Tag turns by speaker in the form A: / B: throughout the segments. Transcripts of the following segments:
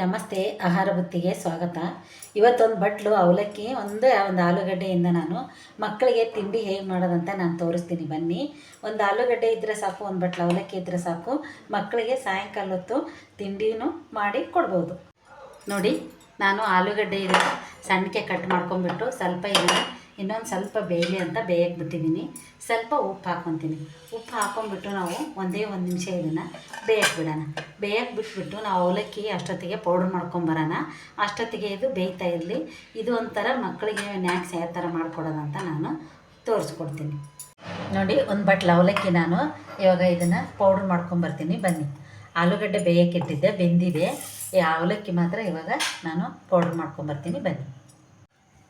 A: ನಮಸ್ತೆ, ಆಹಾರ ಬುತ್ತಿಗೆ ಸ್ವಾಗತ. ಇವತ್ತೊಂದು ಬಟ್ಲು, ಅವಲಕ್ಕಿ, ಒಂದು ಒಂದು ಆಲೂಗಡ್ಡೆಯಿಂದ ನಾನು. ಮಕ್ಕಳಿಗೆ ತಿಂಡಿ ಹೇಗೆ ಮಾಡೋದಂತ ನಾನು ತೋರಿಸ್ತೀನಿ. ಬನ್ನಿ. ಒಂದು ಆಲೂಗಡ್ಡೆ ಇದ್ದರೆ ಸಾಕು, ಒಂದು ಬಟ್ಲು ಅವಲಕ್ಕಿ ಇದ್ದರೆ ಸಾಕು. ಮಕ್ಕಳಿಗೆ ಸಾಯಂಕಾಲ ಹೊತ್ತು ತಿಂಡಿನೂ ಮಾಡಿ ಕೊಡ್ಬೋದು. ನೋಡಿ, ನಾನು ಆಲೂಗಡ್ಡೆ ಸಣ್ಣಕ್ಕೆ ಕಟ್ ಮಾಡ್ಕೊಂಬಿಟ್ಟು ಸ್ವಲ್ಪ ಇಲ್ಲ. ಇನ್ನೊಂದು ಸ್ವಲ್ಪ ಬೇಯಲಿ ಅಂತ ಬೇಯಕ್ಕೆ ಬಿಟ್ಟಿದ್ದೀನಿ ಸ್ವಲ್ಪ ಉಪ್ಪು ಹಾಕ್ಕೊತೀನಿ ಉಪ್ಪು ಹಾಕೊಂಡ್ಬಿಟ್ಟು ನಾವು ಒಂದೇ ಒಂದು ನಿಮಿಷ ಇದನ್ನು ಬೇಯಕ್ಕೆ ಬಿಡೋಣ ಬೇಯಕ್ಕೆ ಬಿಟ್ಬಿಟ್ಟು ನಾವು ಅವಲಕ್ಕಿ ಅಷ್ಟೊತ್ತಿಗೆ ಪೌಡ್ರ್ ಮಾಡ್ಕೊಂಬರೋಣ ಅಷ್ಟೊತ್ತಿಗೆ ಇದು ಬೇಯ್ತಾ ಇರಲಿ. ಇದು ಒಂಥರ ಮಕ್ಕಳಿಗೆ ನ್ಯಾಕ್ಸ್ ಯಾವ ಥರ ಮಾಡ್ಕೊಡೋದಂತ ನಾನು ತೋರಿಸ್ಕೊಡ್ತೀನಿ. ನೋಡಿ, ಒಂದು ಬಟ್ಲು ಅವಲಕ್ಕಿ ನಾನು ಇವಾಗ ಇದನ್ನು ಪೌಡ್ರ್ ಮಾಡ್ಕೊಂಬರ್ತೀನಿ ಬನ್ನಿ. ಆಲೂಗಡ್ಡೆ ಬೇಯಕ್ಕೆ ಇಟ್ಟಿದ್ದೆ, ಬೆಂದಿದೆ. ಈ ಅವಲಕ್ಕಿ ಮಾತ್ರ ಇವಾಗ ನಾನು ಪೌಡ್ರ್ ಮಾಡ್ಕೊಂಬರ್ತೀನಿ ಬನ್ನಿ.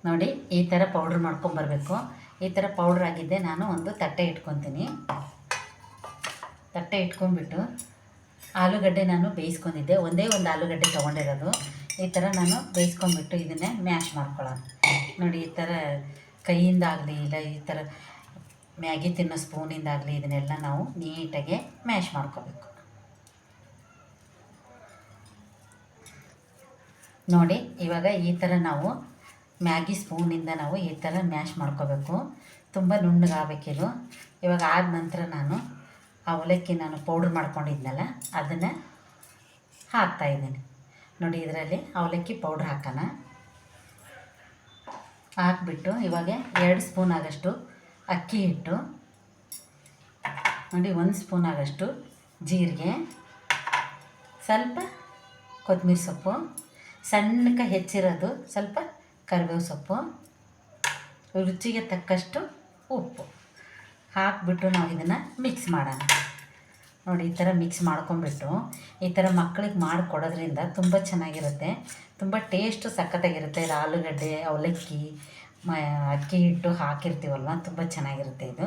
A: ನೋಡಿ, ಈ ಥರ ಪೌಡ್ರ್ ಮಾಡ್ಕೊಂಬರ್ಬೇಕು ಈ ಥರ ಪೌಡ್ರ್ ಆಗಿದ್ದೆ, ನಾನು ಒಂದು ತಟ್ಟೆ ಇಟ್ಕೊತೀನಿ. ತಟ್ಟೆ ಇಟ್ಕೊಂಡ್ಬಿಟ್ಟು ಆಲೂಗಡ್ಡೆ ನಾನು ಬೇಯಿಸ್ಕೊಂಡಿದ್ದೆ. ಒಂದೇ ಒಂದು ಆಲೂಗಡ್ಡೆ ತೊಗೊಂಡಿರೋದು. ಈ ಥರ ನಾನು ಬೇಯಿಸ್ಕೊಂಡ್ಬಿಟ್ಟು ಇದನ್ನೇ ಮ್ಯಾಶ್ ಮಾಡ್ಕೊಳ್ಳೋಣ. ನೋಡಿ, ಈ ಥರ ಕೈಯಿಂದಾಗಲಿ ಇಲ್ಲ ಈ ಥರ ಮ್ಯಾಗಿ ತಿನ್ನೋ ಸ್ಪೂನಿಂದಾಗಲಿ ಇದನ್ನೆಲ್ಲ ನಾವು ನೀಟಾಗಿ ಮ್ಯಾಶ್ ಮಾಡ್ಕೋಬೇಕು. ನೋಡಿ, ಇವಾಗ ಈ ಥರ ನಾವು ಮ್ಯಾಗಿ ಸ್ಪೂನಿಂದ ನಾವು ಈ ಥರ ಮ್ಯಾಶ್ ಮಾಡ್ಕೋಬೇಕು. ತುಂಬ ನುಣ್ಣಗಾಗಬೇಕಿದು ಇವಾಗ ಆದ ನಂತರ ನಾನು ಅವಲಕ್ಕಿ ನಾನು ಪೌಡ್ರ್ ಮಾಡ್ಕೊಂಡಿದ್ನಲ್ಲ, ಅದನ್ನು ಹಾಕ್ತಾಯಿದ್ದೀನಿ ನೋಡಿ, ಇದರಲ್ಲಿ ಅವಲಕ್ಕಿ ಪೌಡ್ರ್ ಹಾಕೋಣ. ಹಾಕ್ಬಿಟ್ಟು ಇವಾಗ ಎರಡು ಸ್ಪೂನ್ ಆಗಷ್ಟು ಅಕ್ಕಿ ಹಿಟ್ಟು, ನೋಡಿ, ಒಂದು ಸ್ಪೂನ್ ಆಗಷ್ಟು ಜೀರಿಗೆ, ಸ್ವಲ್ಪ ಕೊತ್ತಂಬರಿ ಸೊಪ್ಪು. ಸಣ್ಣಕ್ಕೆ ಹೆಚ್ಚಿರೋದು ಸ್ವಲ್ಪ ಕರಿಬೇವು ಸೊಪ್ಪು, ರುಚಿಗೆ ತಕ್ಕಷ್ಟು ಉಪ್ಪು. ಹಾಕಿಬಿಟ್ಟು ನಾವು ಇದನ್ನು ಮಿಕ್ಸ್ ಮಾಡೋಣ. ನೋಡಿ, ಈ ಥರ ಮಿಕ್ಸ್ ಮಾಡ್ಕೊಂಡ್ಬಿಟ್ಟು, ಈ ಥರ ಮಕ್ಕಳಿಗೆ ಮಾಡಿಕೊಡೋದ್ರಿಂದ ತುಂಬ ಚೆನ್ನಾಗಿರುತ್ತೆ. ತುಂಬ ಟೇಸ್ಟು ಸಖತ್ತಾಗಿರುತ್ತೆ. ಇದು ಆಲೂಗಡ್ಡೆ, ಅವಲಕ್ಕಿ, ಮ, ಅಕ್ಕಿ ಹಿಟ್ಟು ಹಾಕಿರ್ತೀವಲ್ವ, ತುಂಬ ಚೆನ್ನಾಗಿರುತ್ತೆ ಇದು.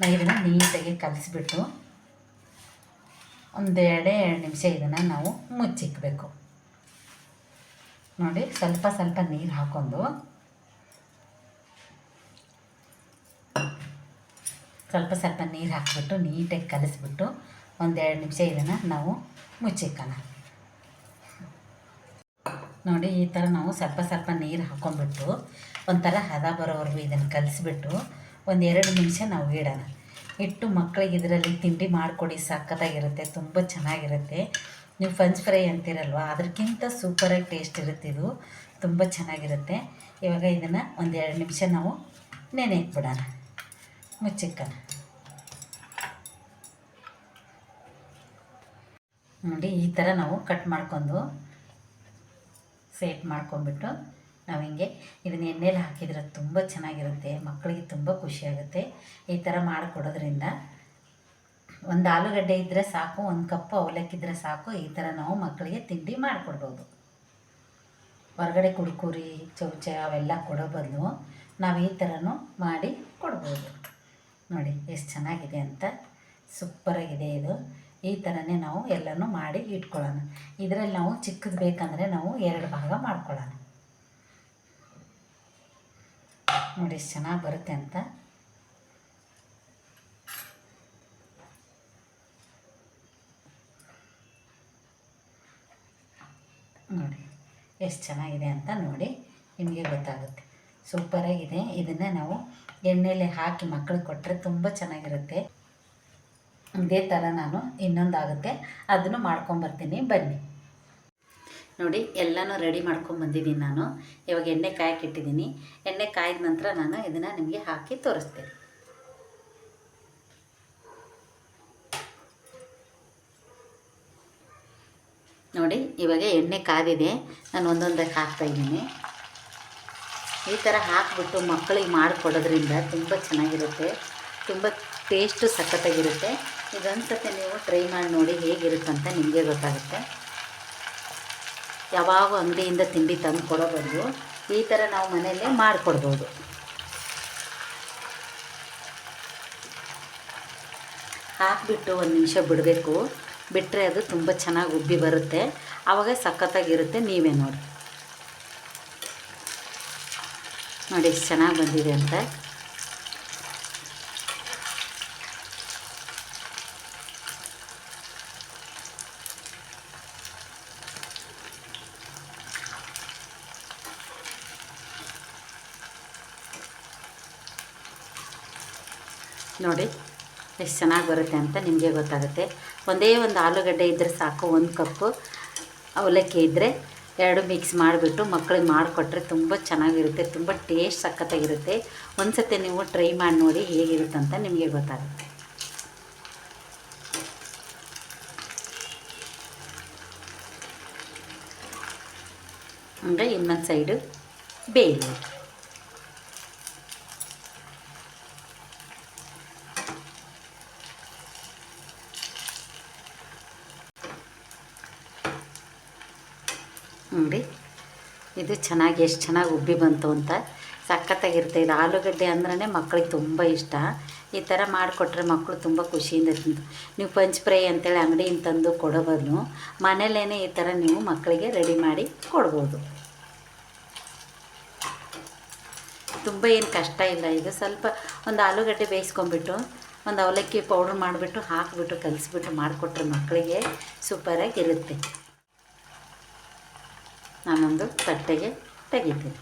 A: ನಾವು ಇದನ್ನು ನೀಟಾಗಿ ಕಲಸಿಬಿಟ್ಟು ಒಂದೆರಡೇ ಎರಡೇ ನಿಮಿಷ ಇದನ್ನು ನಾವು ಮುಚ್ಚಿಕ್ಬೇಕು. ನೋಡಿ, ಸ್ವಲ್ಪ ಸ್ವಲ್ಪ ನೀರು ಹಾಕೊಂಡು. ಸ್ವಲ್ಪ ಸ್ವಲ್ಪ ನೀರು ಹಾಕಿಬಿಟ್ಟು, ನೀಟಾಗಿ ಕಲಿಸ್ಬಿಟ್ಟು ಒಂದೆರಡು ನಿಮಿಷ ಇದನ್ನು ನಾವು ಮುಚ್ಚಿಕ್ಕೋಣ ನೋಡಿ, ಈ ಥರ ನಾವು ಸ್ವಲ್ಪ ಸ್ವಲ್ಪ ನೀರು ಹಾಕ್ಕೊಂಡ್ಬಿಟ್ಟು ಒಂಥರ ಹದ ಬರೋವರೆಗೂ ಇದನ್ನು ಕಲಿಸ್ಬಿಟ್ಟು ಒಂದು ಎರಡು ನಿಮಿಷ ನಾವು ಇಡೋಣ. ಇಟ್ಟು ಮಕ್ಕಳಿಗೆ ಇದರಲ್ಲಿ ತಿಂಡಿ ಮಾಡಿಕೊಡಿ, ಸಖತ್ತಾಗಿರುತ್ತೆ, ತುಂಬ ಚೆನ್ನಾಗಿರುತ್ತೆ. ನೀವು ಫಂಚ್ ಫ್ರೈ ಅಂತೀರಲ್ವ? ಅದಕ್ಕಿಂತ ಸೂಪರಾಗಿ ಟೇಸ್ಟ್ ಇರುತ್ತೆ ಇದು. ತುಂಬ ಚೆನ್ನಾಗಿರುತ್ತೆ. ಇವಾಗ ಇದನ್ನು ಒಂದು ಎರಡು ನಿಮಿಷ ನಾವು ನೆನೆ ಇಟ್ಬಿಡೋಣ ಮುಚ್ಚಿಕ್ಕಣ ನೋಡಿ, ಈ ಥರ ನಾವು ಕಟ್ ಮಾಡ್ಕೊಂಡು ಸೇಟ್ ಮಾಡ್ಕೊಂಬಿಟ್ಟು ನಾವು ಹಿಂಗೆ ಇದನ್ನ ಎಣ್ಣೆಲಿ ಹಾಕಿದ್ರೆ ತುಂಬ ಚೆನ್ನಾಗಿರುತ್ತೆ. ಮಕ್ಕಳಿಗೆ ತುಂಬ ಖುಷಿಯಾಗುತ್ತೆ ಈ ಥರ ಮಾಡಿಕೊಡೋದ್ರಿಂದ ಒಂದು ಆಲೂಗಡ್ಡೆ ಇದ್ದರೆ ಸಾಕು, ಒಂದು ಕಪ್ಪು ಅವಲಕ್ಕಿ ಇದ್ದರೆ ಸಾಕು, ಈ ಥರ ನಾವು ಮಕ್ಕಳಿಗೆ ತಿಂಡಿ ಮಾಡಿಕೊಡ್ಬೋದು. ಹೊರಗಡೆ ಕುರ್ಕುರಿ, ಚೌಚ ಅವೆಲ್ಲ ಕೊಡೋ ಬದಲು ನಾವು ಈ ಥರನೂ ಮಾಡಿ ಕೊಡ್ಬೋದು. ನೋಡಿ ಎಷ್ಟು ಚೆನ್ನಾಗಿದೆ ಅಂತ, ಸೂಪರಾಗಿದೆ ಇದು. ಈ ಥರನೇ ನಾವು ಎಲ್ಲನೂ ಮಾಡಿ ಇಟ್ಕೊಳ್ಳೋಣ. ಇದರಲ್ಲಿ ನಾವು ಚಿಕ್ಕದು ಬೇಕಂದರೆ ನಾವು ಎರಡು ಭಾಗ ಮಾಡ್ಕೊಳ್ಳೋಣ. ನೋಡಿ ಎಷ್ಟು ಚೆನ್ನಾಗಿ ಬರುತ್ತೆ ಅಂತ. ನೋಡಿ. ಎಷ್ಟು ಚೆನ್ನಾಗಿದೆ ಅಂತ ನೋಡಿ ನಿಮಗೆ ಗೊತ್ತಾಗುತ್ತೆ. ಸೂಪರಾಗಿದೆ ಇದನ್ನು ನಾವು ಎಣ್ಣೆಲೆ ಹಾಕಿ ಮಕ್ಕಳು ಕೊಟ್ಟರೆ ತುಂಬ ಚೆನ್ನಾಗಿರುತ್ತೆ. ಇದೇ ಥರ ನಾನು ಇನ್ನೊಂದಾಗುತ್ತೆ. ಅದನ್ನು ಮಾಡ್ಕೊಂಬರ್ತೀನಿ. ಬನ್ನಿ. ನೋಡಿ ಎಲ್ಲನೂ ರೆಡಿ ಮಾಡ್ಕೊಂಬಂದಿದ್ದೀನಿ ನಾನು. ಇವಾಗ ಎಣ್ಣೆ ಕಾಯಕ್ಕೆ ಇಟ್ಟಿದ್ದೀನಿ. ಎಣ್ಣೆ ಕಾಯ್ದ ನಂತರ ನಾನು ಇದನ್ನು ನಿಮಗೆ ಹಾಕಿ ತೋರಿಸ್ತೀನಿ. ನೋಡಿ, ಇವಾಗ ಎಣ್ಣೆ ಕಾದಿದೆ. ನಾನು ಒಂದೊಂದಕ್ಕೆ ಹಾಕ್ತಾಯಿದ್ದೀನಿ ಈ ಥರ ಹಾಕಿಬಿಟ್ಟು ಮಕ್ಕಳಿಗೆ ಮಾಡಿಕೊಡೋದ್ರಿಂದ ತುಂಬ ಚೆನ್ನಾಗಿರುತ್ತೆ. ತುಂಬ ಟೇಸ್ಟು ಸಖತ್ತಾಗಿರುತ್ತೆ. ಇದೊಂದು ಸತಿ ನೀವು ಟ್ರೈ ಮಾಡಿ ನೋಡಿ ಹೇಗಿರುತ್ತಂತ ನಿಮಗೆ ಗೊತ್ತಾಗುತ್ತೆ. ಯಾವಾಗ ಅಂಗಡಿಯಿಂದ ತಿಂಡಿ ತಂದು ಕೊಡೋಬಾರ್ದು. ಈ ಥರ ನಾವು ಮನೆಯಲ್ಲೇ ಮಾಡಿಕೊಡ್ಬೋದು. ಹಾಕಿಬಿಟ್ಟು ಒಂದು ನಿಮಿಷ ಬಿಡಬೇಕು. ಬಿಟ್ಟರೆ ಅದು ತುಂಬ ಚೆನ್ನಾಗಿ ಉಬ್ಬಿ ಬರುತ್ತೆ. ಆವಾಗ ಸಖತ್ತಾಗಿರುತ್ತೆ, ನೀವೇ ನೋಡಿ. ನೋಡಿ, ಎಷ್ಟು ಚೆನ್ನಾಗಿ ಬಂದಿದೆ ಅಂತ. ನೋಡಿ, ಎಷ್ಟು ಚೆನ್ನಾಗಿ ಬರುತ್ತೆ ಅಂತ ನಿಮಗೆ ಗೊತ್ತಾಗುತ್ತೆ. ಒಂದೇ ಒಂದು ಆಲೂಗಡ್ಡೆ ಇದ್ದರೆ ಸಾಕು, ಒಂದು ಕಪ್ಪು ಅವಲಕ್ಕಿ ಇದ್ದರೆ ಎರಡು ಮಿಕ್ಸ್ ಮಾಡಿಬಿಟ್ಟು ಮಕ್ಕಳಿಗೆ ಮಾಡಿಕೊಟ್ರೆ ತುಂಬ ಚೆನ್ನಾಗಿರುತ್ತೆ, ತುಂಬ ಟೇಸ್ಟ್ ಸಖತ್ತಾಗಿರುತ್ತೆ. ಒಂದು ಸತಿ ನೀವು ಟ್ರೈ ಮಾಡಿ ನೋಡಿ ಹೇಗಿರುತ್ತೆ ಅಂತ ನಿಮಗೆ ಗೊತ್ತಾಗುತ್ತೆ. ಅಂದರೆ ಇನ್ನೊಂದು ಸೈಡು ಬೇಯಲಿ ನೋಡಿ. ಇದು ಚೆನ್ನಾಗಿ, ಎಷ್ಟು ಚೆನ್ನಾಗಿ ಉಬ್ಬಿ ಬಂತು ಅಂತ. ಸಖತ್ತಾಗಿರುತ್ತೆ. ಇದು ಆಲೂಗಡ್ಡೆ ಅಂದ್ರೆ ಮಕ್ಕಳಿಗೆ ತುಂಬ ಇಷ್ಟ. ಈ ಥರ ಮಾಡಿಕೊಟ್ರೆ ಮಕ್ಕಳು ತುಂಬ ಖುಷಿಯಿಂದ ತಿಂದು, ನೀವು ಪಂಚ್ ಫ್ರೈ ಅಂತೇಳಿ ಅಂಗಡಿಯಿಂದ ತಂದು ಕೊಡೋ ಬದಲು ಮನೇಲೇ ಈ ಥರ ನೀವು ಮಕ್ಕಳಿಗೆ ರೆಡಿ ಮಾಡಿ ಕೊಡ್ಬೋದು. ತುಂಬ ಏನು ಕಷ್ಟ ಇಲ್ಲ. ಇದು ಸ್ವಲ್ಪ ಒಂದು ಆಲೂಗಡ್ಡೆ ಬೇಯಿಸ್ಕೊಂಬಿಟ್ಟು ಒಂದು ಅವಲಕ್ಕಿ ಪೌಡ್ರ್ ಮಾಡಿಬಿಟ್ಟು, ಹಾಕಿಬಿಟ್ಟು, ಕಲಿಸ್ಬಿಟ್ಟು ಮಾಡಿಕೊಟ್ರೆ ಮಕ್ಕಳಿಗೆ ಸೂಪರಾಗಿರುತ್ತೆ ನಾನೊಂದು ತಟ್ಟೆಗೆ ತೆಗಿತೀನಿ.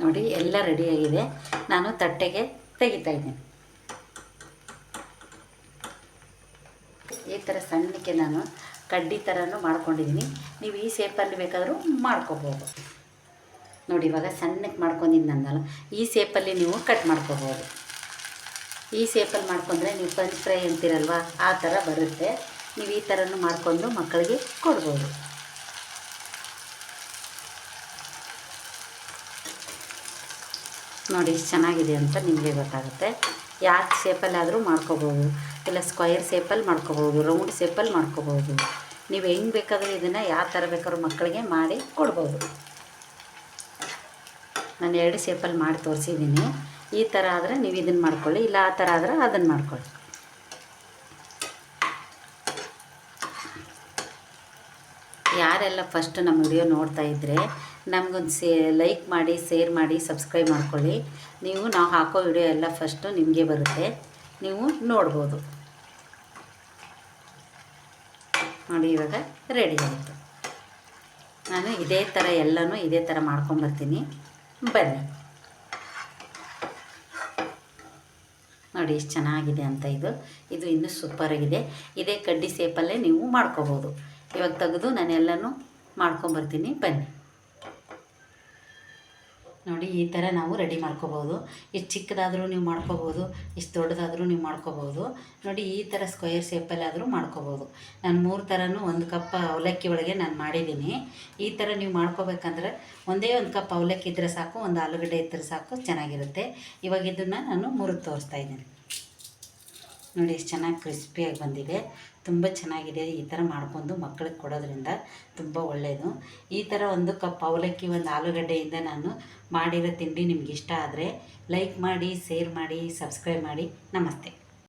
A: ನೋಡಿ, ಎಲ್ಲ ರೆಡಿಯಾಗಿದೆ ನಾನು ತಟ್ಟೆಗೆ ತೆಗಿತಾ ಇದ್ದೀನಿ. ಈ ಥರ ಸಣ್ಣಕ್ಕೆ ನಾನು ಕಡ್ಡಿ ಥರನೂ ಮಾಡ್ಕೊಂಡಿದ್ದೀನಿ. ನೀವು ಈ ಶೇಪಲ್ಲಿ ಬೇಕಾದರೂ ಮಾಡ್ಕೋಬೋದು. ನೋಡಿ, ಇವಾಗ ಸಣ್ಣಕ್ಕೆ ಮಾಡ್ಕೊಂಡಿದ್ದು ನಂದಲ್ಲ. ಈ ಶೇಪಲ್ಲಿ ನೀವು ಕಟ್ ಮಾಡ್ಕೋಬೋದು. ಈ ಸೇಪಲ್ಲಿ ಮಾಡ್ಕೊಂಡ್ರೆ ನೀವು ಪಂಚ್ ಫ್ರೈ ಅಂತೀರಲ್ವ, ಆ ಥರ ಬರುತ್ತೆ. ನೀವು ಈ ಥರನೂ ಮಾಡಿಕೊಂಡು ಮಕ್ಕಳಿಗೆ ಕೊಡ್ಬೋದು. ನೋಡಿ ಇಷ್ಟು ಚೆನ್ನಾಗಿದೆ ಅಂತ ನಿಮಗೆ ಗೊತ್ತಾಗುತ್ತೆ. ಯಾವ ಶೇಪಲ್ಲಾದರೂ ಮಾಡ್ಕೋಬೋದು. ಇಲ್ಲ ಸ್ಕ್ವಯರ್ ಶೇಪಲ್ಲಿ ಮಾಡ್ಕೋಬೋದು ರೌಂಡ್ ಶೇಪಲ್ಲಿ ಮಾಡ್ಕೋಬೋದು. ನೀವು ಹೆಂಗೆ ಬೇಕಾದರೂ ಇದನ್ನು ಯಾವ ಥರ ಬೇಕಾದ್ರೂ ಮಕ್ಕಳಿಗೆ ಮಾಡಿ ಕೊಡ್ಬೋದು. ನಾನು ಎರಡು ಶೇಪಲ್ಲಿ ಮಾಡಿ ತೋರಿಸಿದ್ದೀನಿ. ಈ ಥರ ಆದರೆ ನೀವು ಇದನ್ನು ಮಾಡ್ಕೊಳ್ಳಿ, ಇಲ್ಲ ಆ ಥರ ಆದರೆ ಅದನ್ನು ಮಾಡ್ಕೊಳ್ಳಿ. ಯಾರೆಲ್ಲ ಫಸ್ಟ್ ನಮ್ಮ ವಿಡಿಯೋ ನೋಡ್ತಾ ಇದ್ದರೆ ನಮಗೊಂದು ಸೇ ಲೈಕ್ ಮಾಡಿ ಶೇರ್ ಮಾಡಿ ಸಬ್ಸ್ಕ್ರೈಬ್ ಮಾಡ್ಕೊಳ್ಳಿ. ನೀವು ನಾವು ಹಾಕೋ ವಿಡಿಯೋ ಎಲ್ಲ ಫಸ್ಟು ನಿಮಗೆ ಬರುತ್ತೆ. ನೀವು ನೋಡ್ಬೋದು. ನೋಡಿ ಇವಾಗ ರೆಡಿ ಆಯಿತು. ನಾನು ಇದೇ ಥರ ಎಲ್ಲನೂ ಇದೇ ಥರ ಮಾಡ್ಕೊಂಬರ್ತೀನಿ ಬನ್ನಿ. ನೋಡಿ ಎಷ್ಟು ಚೆನ್ನಾಗಿದೆ ಅಂತ ಇದು. ಇದು ಇನ್ನೂ ಸೂಪರಾಗಿದೆ ಇದೇ ಕಡ್ಡಿ ಸೇಪಲ್ಲೇ ನೀವು ಮಾಡ್ಕೋಬೋದು. ಇವಾಗ ತೆಗೆದು ನಾನು ಎಲ್ಲನೂ ಮಾಡ್ಕೊಂಬರ್ತೀನಿ. ಬನ್ನಿ. ನೋಡಿ, ಈ ಥರ ನಾವು ರೆಡಿ ಮಾಡ್ಕೋಬೋದು. ಇಷ್ಟು ಚಿಕ್ಕದಾದರೂ ನೀವು ಮಾಡ್ಕೋಬೋದು ಇಷ್ಟು ದೊಡ್ಡದಾದರೂ ನೀವು ಮಾಡ್ಕೋಬೋದು. ನೋಡಿ, ಈ ಥರ ಸ್ಕ್ವಯರ್ ಶೇಪಲ್ಲಾದರೂ ಮಾಡ್ಕೋಬೋದು. ನಾನು ಮೂರು ಥರನೂ ಒಂದು ಕಪ್ ಅವಲಕ್ಕಿ ಒಳಗೆ ನಾನು ಮಾಡಿದ್ದೀನಿ. ಈ ಥರ ನೀವು ಮಾಡ್ಕೋಬೇಕಂದ್ರೆ ಒಂದೇ ಒಂದು ಕಪ್ ಅವಲಕ್ಕಿ ಇದ್ದರೆ ಸಾಕು, ಒಂದು ಆಲೂಗಡ್ಡೆ ಇದ್ದರೆ ಸಾಕು, ಚೆನ್ನಾಗಿರುತ್ತೆ. ಇವಾಗ ಇದನ್ನು ನಾನು ಮುರಿದು ತೋರಿಸ್ತಾ ಇದ್ದೀನಿ. ನೋಡಿ, ಎಷ್ಟು ಚೆನ್ನಾಗಿ ಕ್ರಿಸ್ಪಿಯಾಗಿ ಬಂದಿದೆ. ತುಂಬ ಚೆನ್ನಾಗಿದೆ. ಈ ಥರ ಮಾಡ್ಕೊಂಡು ಮಕ್ಕಳಿಗೆ ಕೊಡೋದ್ರಿಂದ ತುಂಬ ಒಳ್ಳೆಯದು ಈ ಥರ ಒಂದು ಕಪ್ ಅವಲಕ್ಕಿ, ಒಂದು ಆಲೂಗಡ್ಡೆಯಿಂದ ನಾನು ಮಾಡಿರೋ ತಿಂಡಿ ನಿಮ್ಗೆ ಇಷ್ಟ ಆದರೆ ಲೈಕ್ ಮಾಡಿ, ಶೇರ್ ಮಾಡಿ, ಸಬ್ಸ್ಕ್ರೈಬ್ ಮಾಡಿ. ನಮಸ್ತೆ.